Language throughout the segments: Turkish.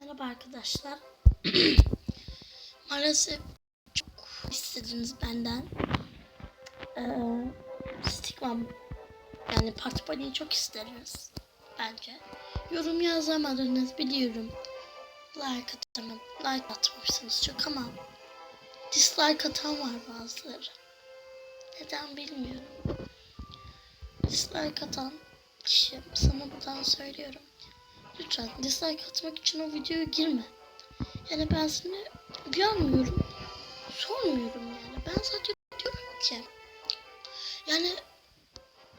Merhaba arkadaşlar. Maalesef çok istediniz benden. Ee, Stigmam yani Part Body'yi çok isteriz bence. Yorum yazamadınız biliyorum. Like atamadım. Like atmamışsınız çok ama dislike atan var bazıları. Neden bilmiyorum. Dislike atan kişi sana buradan söylüyorum. Lütfen dislike atmak için o videoya girme. Yani ben seni uyarmıyorum. Sormuyorum yani. Ben sadece diyorum ki yani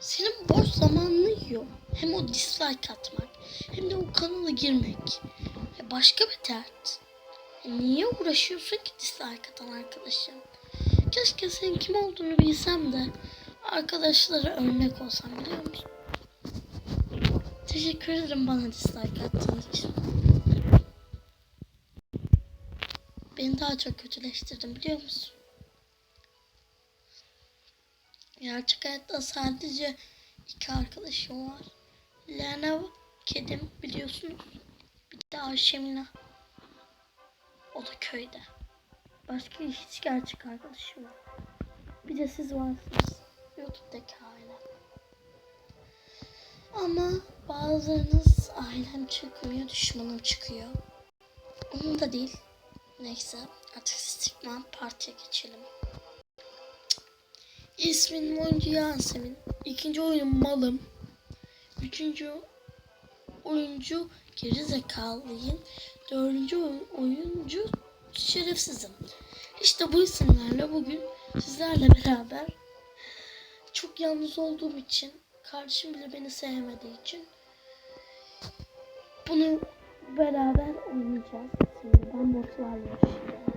senin boş zamanını yiyor. Hem o dislike atmak hem de o kanala girmek. Ya başka bir dert. Ya niye uğraşıyorsun ki dislike atan arkadaşım? Keşke senin kim olduğunu bilsem de arkadaşlara örnek olsam biliyor musun? Teşekkür ederim bana dislike attığın için. Beni daha çok kötüleştirdin biliyor musun? Gerçek hayatta sadece iki arkadaşım var. Lena kedim biliyorsunuz. Bir de Ayşemina. O da köyde. Başka hiç gerçek arkadaşım yok. Bir de siz varsınız. Youtube'daki aile. Ama bazılarınız ailem çıkmıyor, düşmanım çıkıyor. Onun da değil. Neyse artık Stigman partiye geçelim. İsmin oyuncu Yasemin. İkinci oyun malım. Üçüncü oyuncu gerizekalıyım. Dördüncü oy- oyuncu şerefsizim. İşte bu isimlerle bugün sizlerle beraber çok yalnız olduğum için kardeşim bile beni sevmediği için bunu beraber oynayacağız. Şimdi ben botlarla yaşıyorum.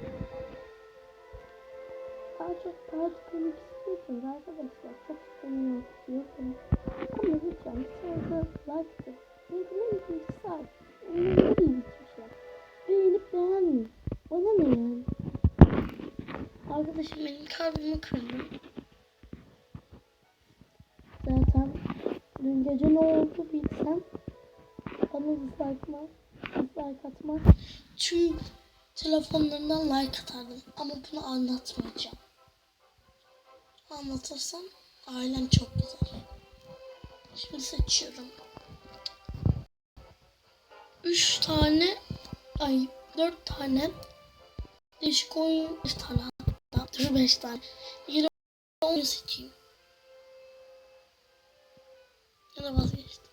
Daha çok çok oynamak istiyorsunuz arkadaşlar. Çok istemiyor istiyorsunuz. Ama lütfen like'tı. Benim ikinci saat. Oyunu iyi bitmişler. Beğenip beğenmeyin. Bana ne yani? Arkadaşım benim kalbimi kırdı. Dün gece ne oldu bilsem bana dislike dislike atma. Tüm telefonlarından like atardım ama bunu anlatmayacağım. Anlatırsam ailem çok güzel. Şimdi seçiyorum. Üç tane, ay dört tane değişik oyun, beş tane hatta, dur beş tane. Yeni oyun seçeyim. Da vazgeçtim.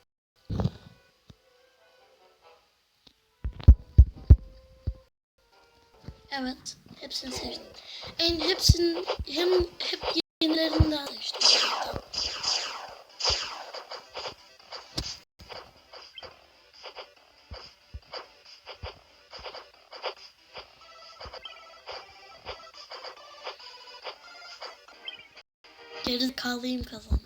Evet, hepsini seçtim. En hepsinin hem hep yenilerinden seçtim. zaten. Geri kalıyım kazandı.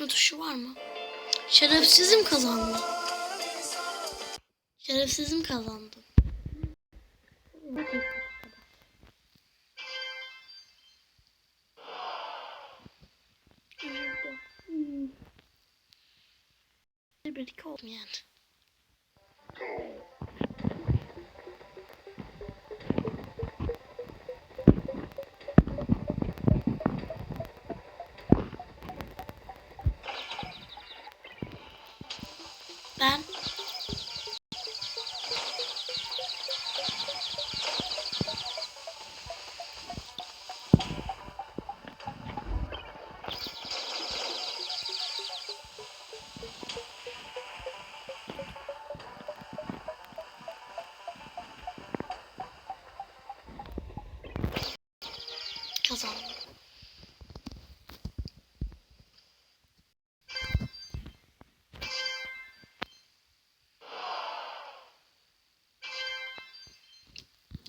Geçme tuşu var mı? Şerefsizim kazandı. Şerefsizim kazandı. Bir iki oldum yani.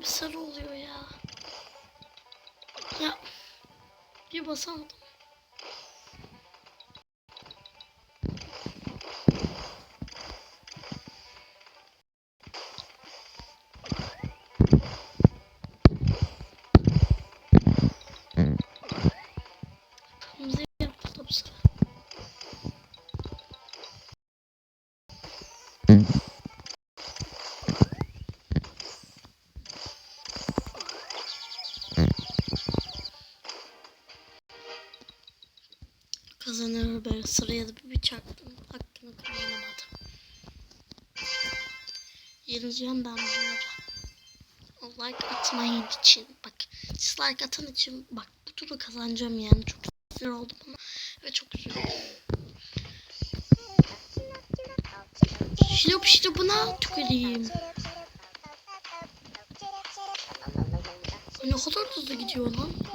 bir sarı oluyor ya. Ya. Bir basamadım. Böyle sıraya da bir bıçaktım. Hakkını kullanamadım. Yeneceğim ben bunları. Like atmayın için. Bak dislike atan için bak bu turu kazanacağım yani. Çok sinir oldum bana. Ve çok üzüldüm. Şilop şilopuna tüküreyim. Ne kadar hızlı gidiyor lan.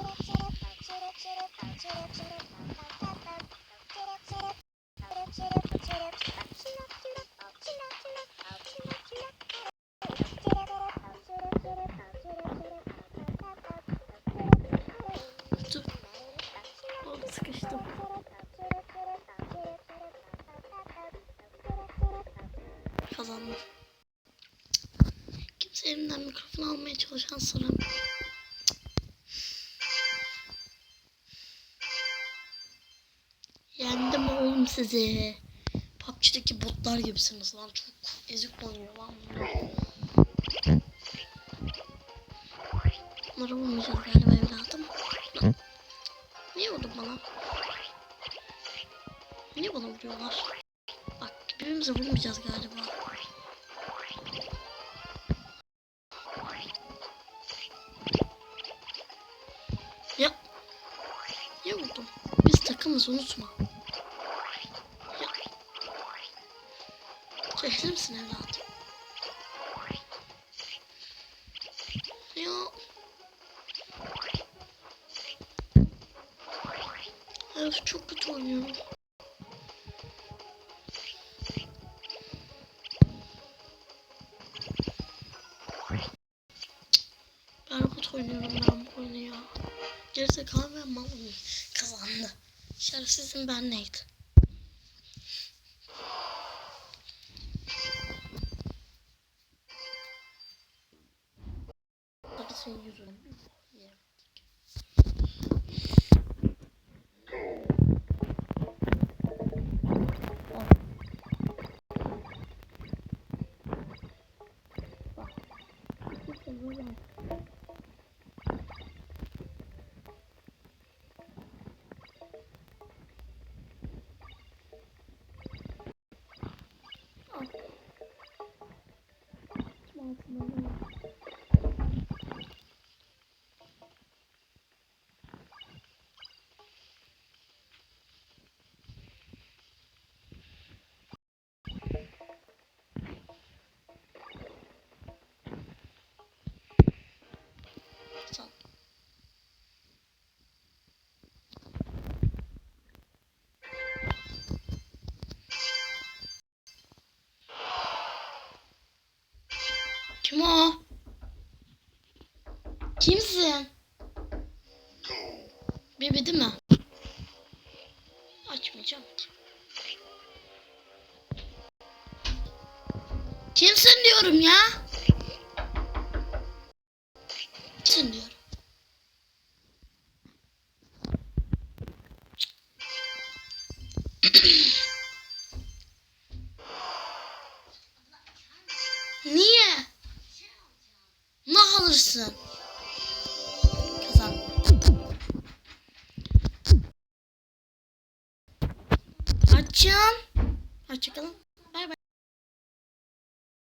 Kimse elimden mikrofon almaya çalışan sıram. Yendim oğlum sizi. PUBG'deki botlar gibisiniz lan. Çok ezik oynuyor lan. bunlar. Bunları vurmayacağız galiba evladım. Lan. Niye vurdun bana? Niye bana vuruyorlar? Bak birbirimize vurmayacağız galiba. Takımız unutma. Çekilir misin evladım? Ya. Öf çok kötü oynuyorum. Berbat oynuyorum ben bu oyunu ya. Ve mal oyun kazandı. Şerefsizim ben neydi? Kimsin? Bebe değil mi? Açmayacağım. Kimsin diyorum ya? Kimsin diyorum. Niye? Ne alırsın? Bakalım.